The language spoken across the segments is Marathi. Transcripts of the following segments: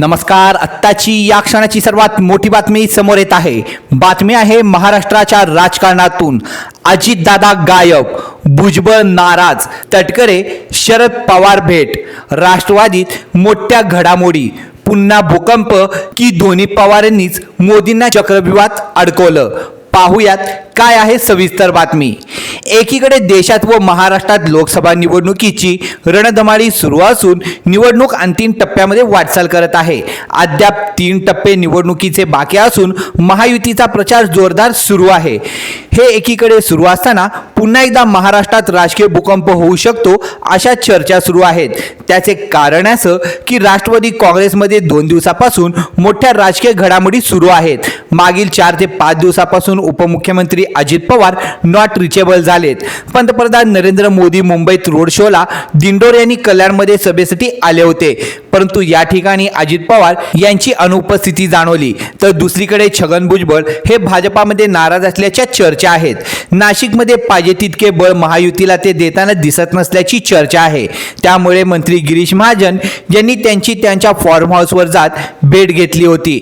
नमस्कार. आत्ताची या क्षणाची सर्वात मोठी बातमी समोर येत आहे. बातमी आहे महाराष्ट्राच्या राजकारणातून. अजितदादा गायब भुजबळ नाराज तटकरे शरद पवार भेट राष्ट्रवादीत मोठ्या घडामोडी पुन्हा भूकंप की धोनी पवारांनीच मोदींना चक्रव्यूहात अडकवलं. पाहूयात काय आहे सविस्तर बातमी. एकीकडे देशात व महाराष्ट्रात लोकसभा निवडणुकीची रणधमाळी सुरू असून निवडणूक अंतिम टप्प्यामध्ये वाटचाल करत आहे. अद्याप तीन टप्पे निवडणुकीचे बाकी असून महायुतीचा प्रचार जोरदार सुरू आहे. हे एकीकडे सुरू असताना पुन्हा एकदा महाराष्ट्रात राजकीय भूकंप होऊ शकतो अशा चर्चा सुरू आहेत. त्याचे कारण असं की राष्ट्रवादी काँग्रेसमध्ये दोन दिवसापासून मोठ्या राजकीय घडामोडी सुरू आहेत. मागील चार ते पाच दिवसापासून उपमुख्यमंत्री अजित पवार नॉट रिचेबल झालेत. पंतप्रधान नरेंद्र मोदी मुंबईत रोड शोला दिंडोर यांनी कल्याणमध्ये सभेसाठी आले होते. परंतु या ठिकाणी अजित पवार यांची अनुपस्थिती जाणवली. तर दुसरीकडे छगन भुजबळ हे भाजपामध्ये नाराज असल्याच्या चर्चा आहेत. नाशिकमध्ये पाहिजे तितके बळ महायुतीला ते देताना दिसत नसल्याची चर्चा आहे. त्यामुळे मंत्री गिरीश महाजन यांनी त्यांची त्यांच्या फॉर्म हाऊसवर जात भेट घेतली होती.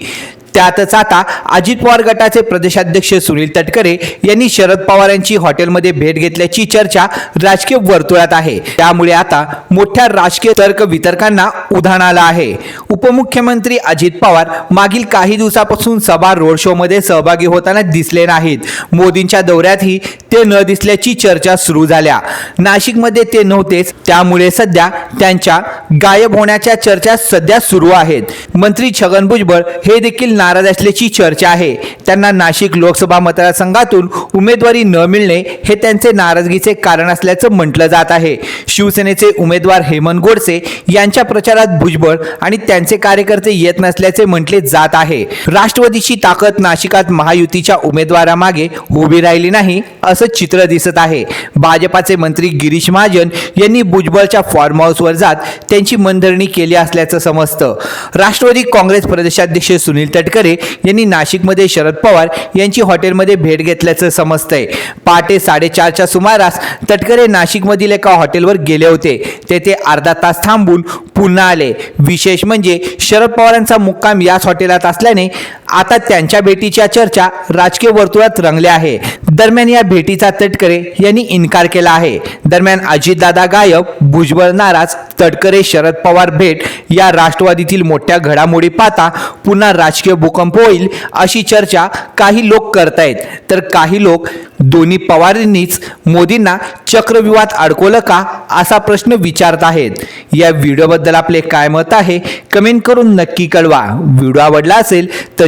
त्यातच आता अजित पवार गटाचे प्रदेशाध्यक्ष सुनील तटकरे यांनी शरद पवार यांची हॉटेलमध्ये भेट घेतल्याची चर्चा राजकीय वर्तुळात आहे. त्यामुळे आता मोठ्या राजकीय तर्क वितर्कांना उधाण आलं आहे. उपमुख्यमंत्री अजित पवार मागील काही दिवसापासून सभा रोड शो मध्ये सहभागी होताना दिसले नाहीत. मोदींच्या दौऱ्यातही ते न दिसल्याची चर्चा सुरू झाल्या. नाशिकमध्ये ते नव्हतेच त्यामुळे सध्या त्यांच्या गायब होण्याच्या चर्चा सध्या सुरू आहेत. मंत्री छगन भुजबळ हे देखील नाराज असल्याची चर्चा आहे. त्यांना नाशिक लोकसभा मतदारसंघातून उमेदवारी न मिळणे हे त्यांचे नाराजगीचे कारण असल्याचं म्हटलं जात आहे. शिवसेनेचे उमेदवार हेमंत गोडसे यांच्या प्रचारात भुजबळ आणि त्यांचे कार्यकर्ते येत नसल्याचे म्हटले जात आहे. राष्ट्रवादीची ताकद नाशिकात महायुतीच्या उमेदवारामागे उभी राहिली नाही असं चित्र दिसत आहे. भाजपाचे मंत्री गिरीश महाजन यांनी भुजबळच्या फॉर्म हाऊसवर जात त्यांची मनधरणी केली असल्याचं समजतं. राष्ट्रवादी काँग्रेस प्रदेशाध्यक्ष सुनील तटकरे यांनी नाशिकमध्ये शरद पवार यांची हॉटेलमध्ये भेट घेतल्याचं समजतंय. पहाटे साडेचारच्या सुमारास तटकरे नाशिकमधील एका हॉटेलवर गेले होते. तेथे अर्धा तास थांबून पुन्हा आले. विशेष म्हणजे शरद पवारांचा मुक्काम याच हॉटेलात असल्याने आता त्यांच्या भेटीच्या चर्चा राजकीय वर्तुळात रंगल्या आहे. दरम्यान या भेटीचा तटकरे यांनी इन्कार केला आहे. दरम्यान अजितदादा गायब भुजबळ नाराज तटकरे शरद पवार भेट या राष्ट्रवादीतील मोठ्या घडामोडी पाहता पुन्हा राजकीय भूकंप होईल अशी चर्चा काही लोक करतायत. तर काही लोक दोन्ही पवारांनीच मोदींना चक्रव्यूहात अडकवलं का असा प्रश्न विचारत आहेत. या व्हिडिओबद्दल आपले काय मत आहे कमेंट करून नक्की कळवा. व्हिडिओ आवडला असेल तर